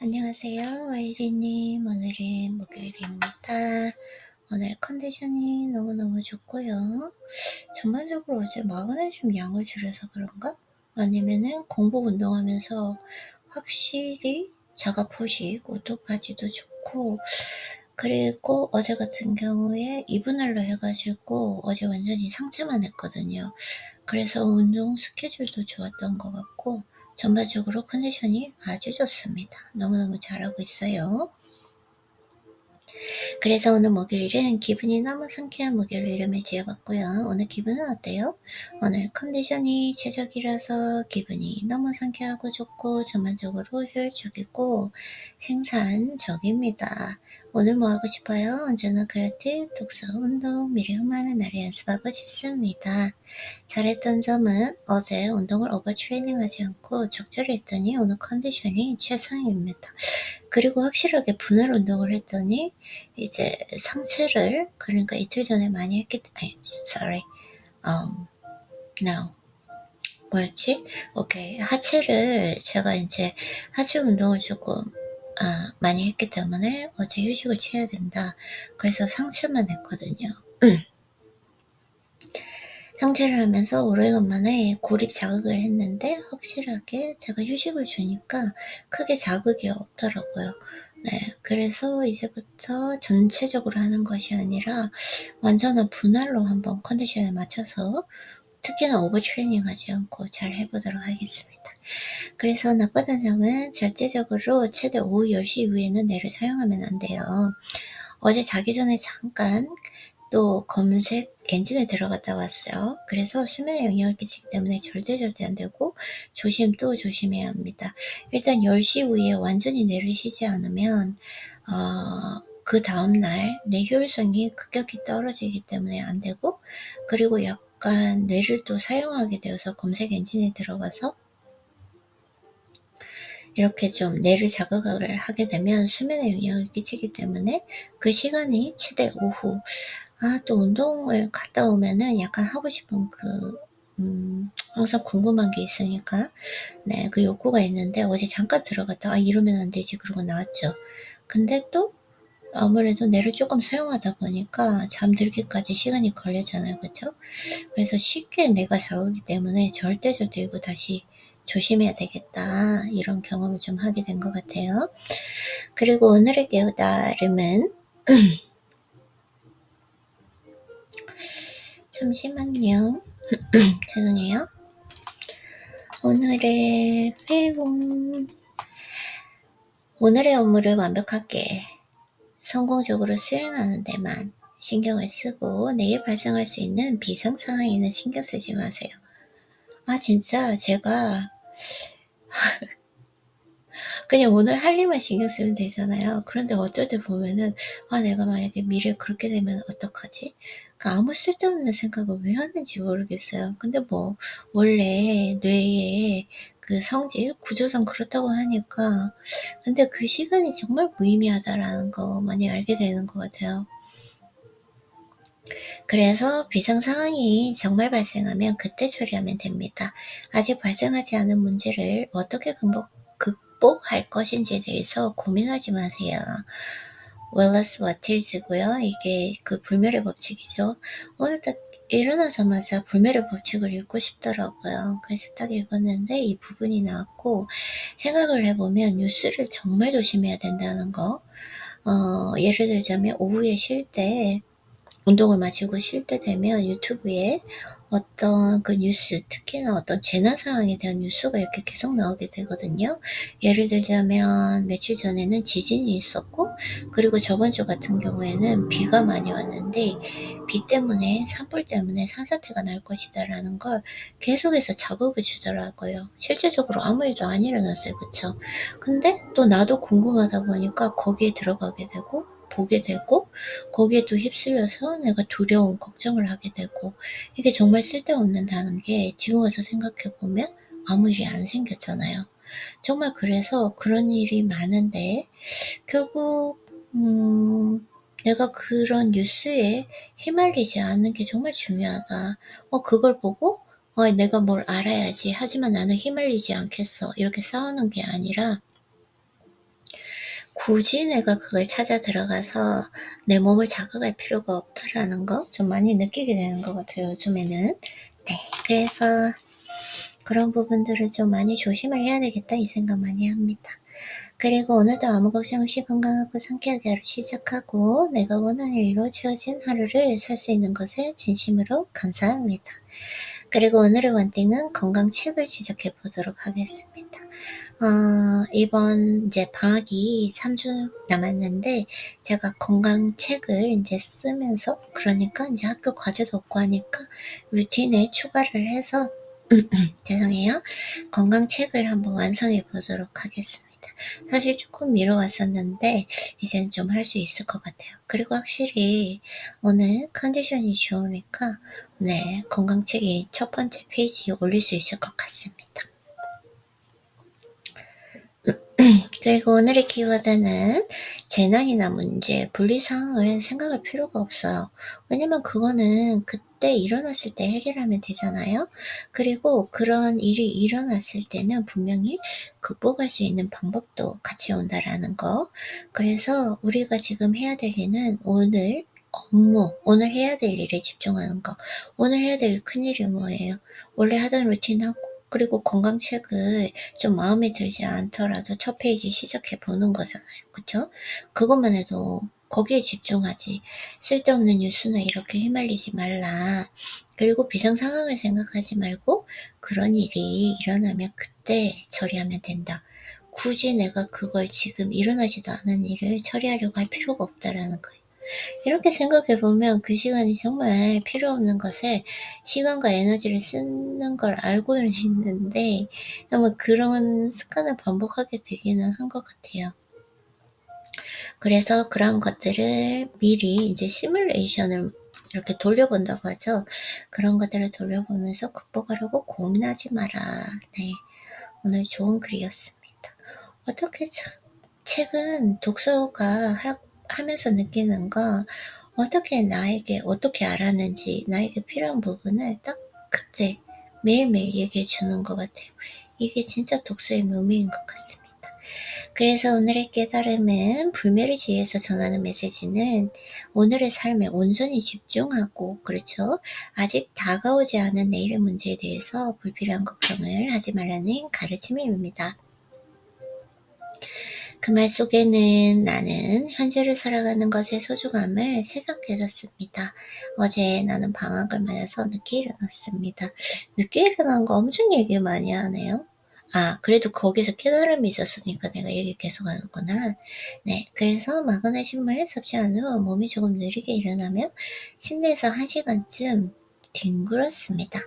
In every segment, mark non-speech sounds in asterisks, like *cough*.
안녕하세요. YG님. 오늘은 목요일입니다. 오늘 컨디션이 너무너무 좋고요. 전반적으로 어제 마그네슘 양을 줄여서 그런가? 아니면은 공복 운동하면서 확실히 자가포식, 오토바지도 좋고 그리고 어제 같은 경우에 이분할로 해가지고 어제 완전히 상체만 했거든요. 그래서 운동 스케줄도 좋았던 것 같고 전반적으로 컨디션이 아주 좋습니다. 너무너무 잘하고 있어요. 그래서 오늘 목요일은 기분이 너무 상쾌한 목요일로 이름을 지어봤고요. 오늘 기분은 어때요? 오늘 컨디션이 최적이라서 기분이 너무 상쾌하고 좋고 전반적으로 효율적이고 생산적입니다. 오늘 뭐 하고 싶어요? 언제나 그렇듯 독서, 운동, 미래 흠하는 날을 연습하고 싶습니다. 잘했던 점은 어제 운동을 오버 트레이닝 하지 않고 적절히 했더니 오늘 컨디션이 최상입니다. 그리고 확실하게 분할 운동을 했더니 이제 상체를 그러니까 이틀 전에 많이 했기 아니 sorry um no 뭐였지? 오케이 하체를 제가 이제 하체 운동을 조금 아, 많이 했기 때문에 어제 휴식을 취해야 된다. 그래서 상체만 했거든요. 상체를 하면서 오래간만에 고립 자극을 했는데 확실하게 제가 휴식을 주니까 크게 자극이 없더라고요. 네, 그래서 이제부터 전체적으로 하는 것이 아니라 완전한 분할로 한번 컨디션에 맞춰서 특히나 오버 트레이닝 하지 않고 잘 해보도록 하겠습니다. 그래서 나쁘다는 점은 절대적으로 최대 오후 10시 이후에는 뇌를 사용하면 안 돼요. 어제 자기 전에 잠깐 또 검색 엔진에 들어갔다 왔어요. 그래서 수면에 영향을 끼치기 때문에 절대 절대 안 되고 조심 또 조심해야 합니다. 일단 10시 이후에 완전히 뇌를 쉬지 않으면 어, 그 다음날 뇌 효율성이 급격히 떨어지기 때문에 안 되고 그리고 약 간 뇌를 또 사용하게 되어서 검색 엔진에 들어가서 이렇게 좀 뇌를 자극을 하게 되면 수면에 영향을 끼치기 때문에 그 시간이 최대 오후 아, 또 운동을 갔다 오면은 약간 하고 싶은 그, 음, 항상 궁금한 게 있으니까, 네, 그 욕구가 있는데, 어제 잠깐 들어갔다, 아, 이러면 안 되지. 그러고 나왔죠. 근데 또, 아무래도 뇌를 조금 사용하다 보니까 잠들기까지 시간이 걸리잖아요. 그쵸? 그래서 쉽게 뇌가 자극이기 때문에 절대 절대 이거 다시 조심해야 되겠다. 이런 경험을 좀 하게 된 것 같아요. 그리고 오늘의 깨우다름은 *clears throat* 잠시만요. *clears throat* 죄송해요. 오늘의 회원 오늘의 업무를 완벽하게 성공적으로 수행하는 데만 신경을 쓰고 내일 발생할 수 있는 비상 상황에는 신경 쓰지 마세요. 아 진짜 제가 *laughs* 그냥 오늘 할 일만 신경 쓰면 되잖아요. 그런데 어쩔 때 보면은 아 내가 만약에 미래 그렇게 되면 어떡하지? 그 아무 쓸데없는 생각을 왜 하는지 모르겠어요. 근데 뭐 원래 뇌의 그 성질 구조상 그렇다고 하니까 근데 그 시간이 정말 무의미하다라는 거 많이 알게 되는 것 같아요. 그래서 비상 상황이 정말 발생하면 그때 처리하면 됩니다. 아직 발생하지 않은 문제를 어떻게 극복, 극복할 것인지에 대해서 고민하지 마세요. 웰러스 와틸즈고요. 이게 그 불멸의 법칙이죠. 오늘 딱 일어나자마자 불멸의 법칙을 읽고 싶더라고요. 그래서 딱 읽었는데 이 부분이 나왔고 생각을 해보면 뉴스를 정말 조심해야 된다는 거. 어, 예를 들자면 오후에 쉴 때 운동을 마치고 쉴 때 되면 유튜브에 어떤 그 뉴스, 특히나 어떤 재난 상황에 대한 뉴스가 이렇게 계속 나오게 되거든요. 예를 들자면 며칠 전에는 지진이 있었고, 그리고 저번 주 같은 경우에는 비가 많이 왔는데, 비 때문에, 산불 때문에 산사태가 날 것이다 라는 걸 계속해서 자극을 주더라고요. 실질적으로 아무 일도 안 일어났어요. 그쵸? 근데 또 나도 궁금하다 보니까 거기에 들어가게 되고, 보게 되고 거기에 또 휩쓸려서 내가 두려움, 걱정을 하게 되고 이게 정말 쓸데없는다는 게 지금 와서 생각해 보면 아무 일이 안 생겼잖아요. 정말 그래서 그런 일이 많은데 결국 음, 내가 그런 뉴스에 휘말리지 않는 게 정말 중요하다. 어, 그걸 보고 어, 내가 뭘 알아야지. 하지만 나는 휘말리지 않겠어. 이렇게 싸우는 게 아니라 굳이 내가 그걸 찾아 들어가서 내 몸을 자극할 필요가 없다라는 거 좀 많이 느끼게 되는 것 같아요, 요즘에는. 네, 그래서 그런 부분들을 좀 많이 조심을 해야 되겠다 이 생각 많이 합니다. 그리고 오늘도 아무 걱정 없이 건강하고 상쾌하게 하루 시작하고 내가 원하는 일로 채워진 하루를 살 수 있는 것에 진심으로 감사합니다. 그리고 오늘의 원띵은 건강책을 시작해 보도록 하겠습니다. 어, 이번 이제 방학이 3주 남았는데 제가 건강책을 이제 쓰면서 그러니까 이제 학교 과제도 없고 하니까 루틴에 추가를 해서 *clears throat* 죄송해요. 건강책을 한번 완성해 보도록 하겠습니다. 사실 조금 미뤄왔었는데 이제는 좀 할 수 있을 것 같아요. 그리고 확실히 오늘 컨디션이 좋으니까 네 건강책이 첫 번째 페이지에 올릴 수 있을 것 같습니다. *clears throat* 그리고 오늘의 키워드는 재난이나 문제, 분리상황을 생각할 필요가 없어요. 왜냐면 그거는 그때 일어났을 때 해결하면 되잖아요. 그리고 그런 일이 일어났을 때는 분명히 극복할 수 있는 방법도 같이 온다라는 거. 그래서 우리가 지금 해야 될 일은 오늘 업무, 오늘 해야 될 일에 집중하는 거. 오늘 해야 될 큰일이 뭐예요? 원래 하던 루틴하고 그리고 건강책을 좀 마음에 들지 않더라도 첫 페이지 시작해 보는 거잖아요. 그쵸? 그것만 해도 거기에 집중하지. 쓸데없는 뉴스나 이렇게 휘말리지 말라. 그리고 비상 상황을 생각하지 말고 그런 일이 일어나면 그때 처리하면 된다. 굳이 내가 그걸 지금 일어나지도 않은 일을 처리하려고 할 필요가 없다라는 거예요. 이렇게 생각해 보면 그 시간이 정말 필요 없는 것에 시간과 에너지를 쓰는 걸 알고는 있는데 아마 그런 습관을 반복하게 되기는 한 것 같아요. 그래서 그런 것들을 미리 이제 시뮬레이션을 이렇게 돌려본다고 하죠. 그런 것들을 돌려보면서 극복하려고 고민하지 마라. 네. 오늘 좋은 글이었습니다. 어떻게 참, 책은 독서가 할 하면서 느끼는 건 어떻게 나에게 어떻게 알았는지 나에게 필요한 부분을 딱 그때 매일매일 얘기해 주는 것 같아요. 이게 진짜 독서의 묘미인 것 같습니다. 그래서 오늘의 깨달음은 불멸의지에서 전하는 메시지는 오늘의 삶에 온전히 집중하고 그렇죠. 아직 다가오지 않은 내일의 문제에 대해서 불필요한 걱정을 하지 말라는 가르침입니다. 그 말 속에는 나는 현재를 살아가는 것의 소중함을 새삼 깨졌습니다. 어제 나는 방학을 맞아서 늦게 일어났습니다. 늦게 일어난 거 엄청 얘기 많이 하네요. 아, 그래도 거기서 깨달음이 있었으니까 내가 얘기 계속 하는구나. 네, 그래서 마그네슘을 섭취한 후 몸이 조금 느리게 일어나며 침대에서 한 시간쯤 뒹굴었습니다.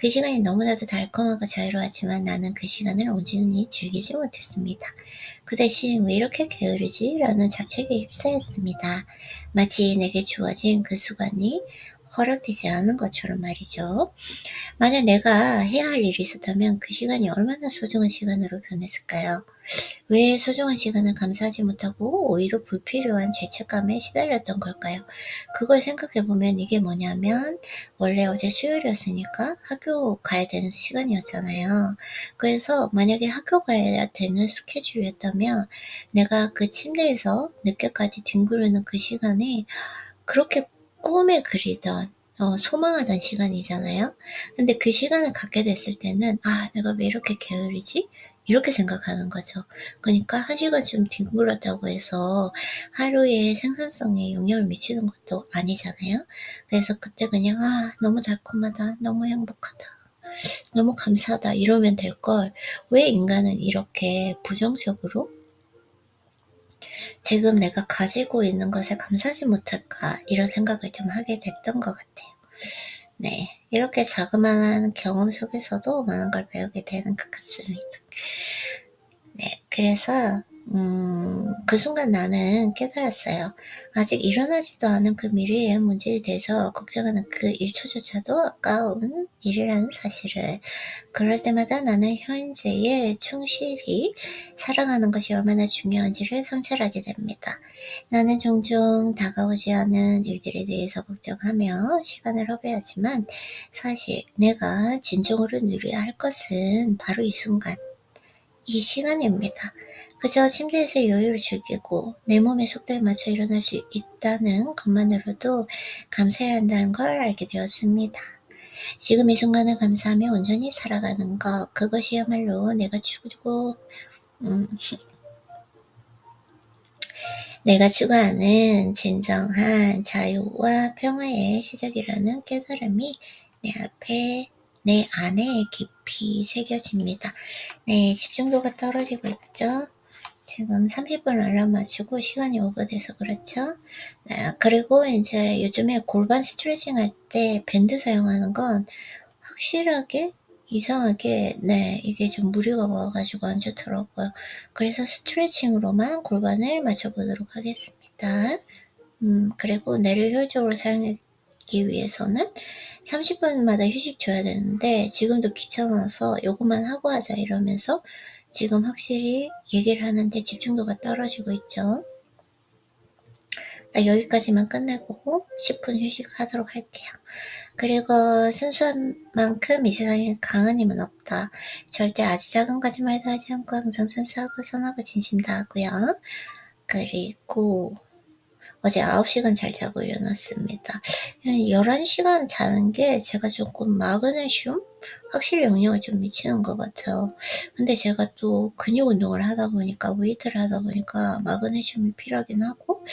그 시간이 너무나도 달콤하고 자유로웠지만 나는 그 시간을 온전히 즐기지 못했습니다. 그 대신 왜 이렇게 게으르지? 라는 자책에 휩싸였습니다. 마치 내게 주어진 그 수간이 허락되지 않은 것처럼 말이죠. 만약 내가 해야 할 일이 있었다면 그 시간이 얼마나 소중한 시간으로 변했을까요? 왜 소중한 시간을 감사하지 못하고 오히려 불필요한 죄책감에 시달렸던 걸까요? 그걸 생각해보면 이게 뭐냐면 원래 어제 수요일이었으니까 학교 가야 되는 시간이었잖아요. 그래서 만약에 학교 가야 되는 스케줄이었다면 내가 그 침대에서 늦게까지 뒹구르는 그 시간에 그렇게 꿈에 그리던 어, 소망하던 시간이잖아요. 근데 그 시간을 갖게 됐을 때는 아 내가 왜 이렇게 게으르지? 이렇게 생각하는 거죠. 그러니까 한 시간쯤 뒹굴렀다고 해서 하루의 생산성에 영향을 미치는 것도 아니잖아요. 그래서 그때 그냥 아 너무 달콤하다, 너무 행복하다, 너무 감사하다 이러면 될 걸 왜 인간은 이렇게 부정적으로 지금 내가 가지고 있는 것에 감사하지 못할까 이런 생각을 좀 하게 됐던 것 같아요. 네, 이렇게 자그마한 경험 속에서도 많은 걸 배우게 되는 것 같습니다. 네, 그래서 음, 그 순간 나는 깨달았어요. 아직 일어나지도 않은 그 미래의 문제에 대해서 걱정하는 그 1초조차도 아까운 일이라는 사실을. 그럴 때마다 나는 현재에 충실히 살아가는 것이 얼마나 중요한지를 성찰하게 됩니다. 나는 종종 다가오지 않은 일들에 대해서 걱정하며 시간을 허비하지만 사실 내가 진정으로 누려야 할 것은 바로 이 순간, 이 시간입니다. 그저 침대에서 여유를 즐기고 내 몸의 속도에 맞춰 일어날 수 있다는 것만으로도 감사해야 한다는 걸 알게 되었습니다. 지금 이 순간을 감사하며 온전히 살아가는 것, 그것이야말로 내가 추구고, 음, *laughs* 내가 추구하는 진정한 자유와 평화의 시작이라는 깨달음이 내 앞에, 내 안에 깊이 새겨집니다. 네, 집중도가 떨어지고 있죠? 지금 30분 알람 맞추고 시간이 오버돼서 그렇죠? 네, 그리고 이제 요즘에 골반 스트레칭 할 때 밴드 사용하는 건 확실하게 이상하게 네 이게 좀 무리가 와가지고 안 좋더라고요. 그래서 스트레칭으로만 골반을 맞춰보도록 하겠습니다. 음 그리고 뇌를 효율적으로 사용하기 위해서는 30분마다 휴식 줘야 되는데 지금도 귀찮아서 요것만 하고 하자 이러면서 지금 확실히 얘기를 하는데 집중도가 떨어지고 있죠. 나 여기까지만 끝내고 10분 휴식하도록 할게요. 그리고 순수한 만큼 이 세상에 강한 힘은 없다. 절대 아주 작은 거짓말도 하지 않고 항상 순수하고 선하고 진심 다하고요. 그리고 어제 9시간 잘 자고 일어났습니다. 11시간 자는 게 제가 조금 마그네슘? 확실히 영향을 좀 미치는 것 같아요. 근데 제가 또 근육 운동을 하다 보니까, 웨이트를 하다 보니까 마그네슘이 필요하긴 하고,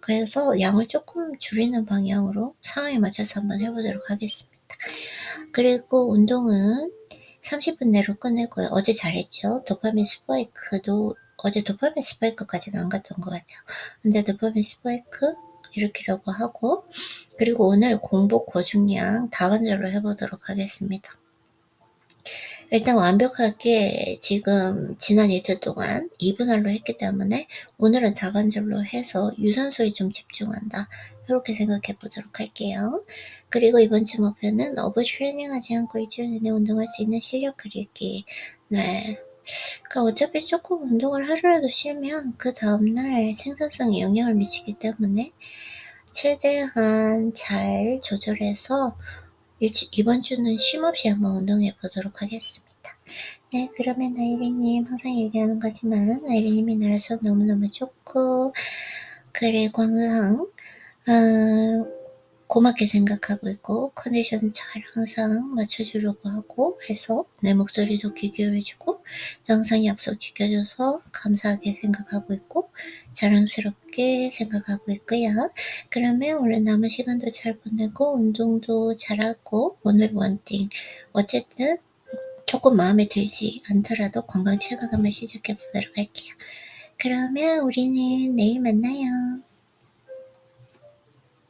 그래서 양을 조금 줄이는 방향으로 상황에 맞춰서 한번 해보도록 하겠습니다. 그리고 운동은 30분 내로 끝내고요. 어제 잘했죠? 도파민 스파이크도 어제 도파민 스파이크까지는 안 갔던 것 같아요. 근데 도파민 스파이크 일으키려고 하고 그리고 오늘 공복 고중량 다관절로 해보도록 하겠습니다. 일단 완벽하게 지금 지난 이틀 동안 2분할로 했기 때문에 오늘은 다관절로 해서 유산소에 좀 집중한다. 이렇게 생각해 보도록 할게요. 그리고 이번 주 목표는 오버 트레이닝 하지 않고 일주일 내내 운동할 수 있는 실력 그리기. 네. 그러니까 어차피 조금 운동을 하루라도 쉬면 그 다음날 생산성에 영향을 미치기 때문에 최대한 잘 조절해서 이번 주는 쉼없이 한번 운동해 보도록 하겠습니다. 네, 그러면 나이리님 항상 얘기하는 거지만 나이리님이 나라서 너무너무 좋고 그리고 항상 어, 고맙게 생각하고 있고 컨디션 잘 항상 맞춰주려고 하고 해서 내 목소리도 귀 기울여주고 항상 약속 지켜줘서 감사하게 생각하고 있고 자랑스럽게 생각하고 있고요. 그러면 오늘 남은 시간도 잘 보내고 운동도 잘하고 오늘 원띵 어쨌든 조금 마음에 들지 않더라도 건강 체크하면 시작해 보도록 할게요. 그러면 우리는 내일 만나요.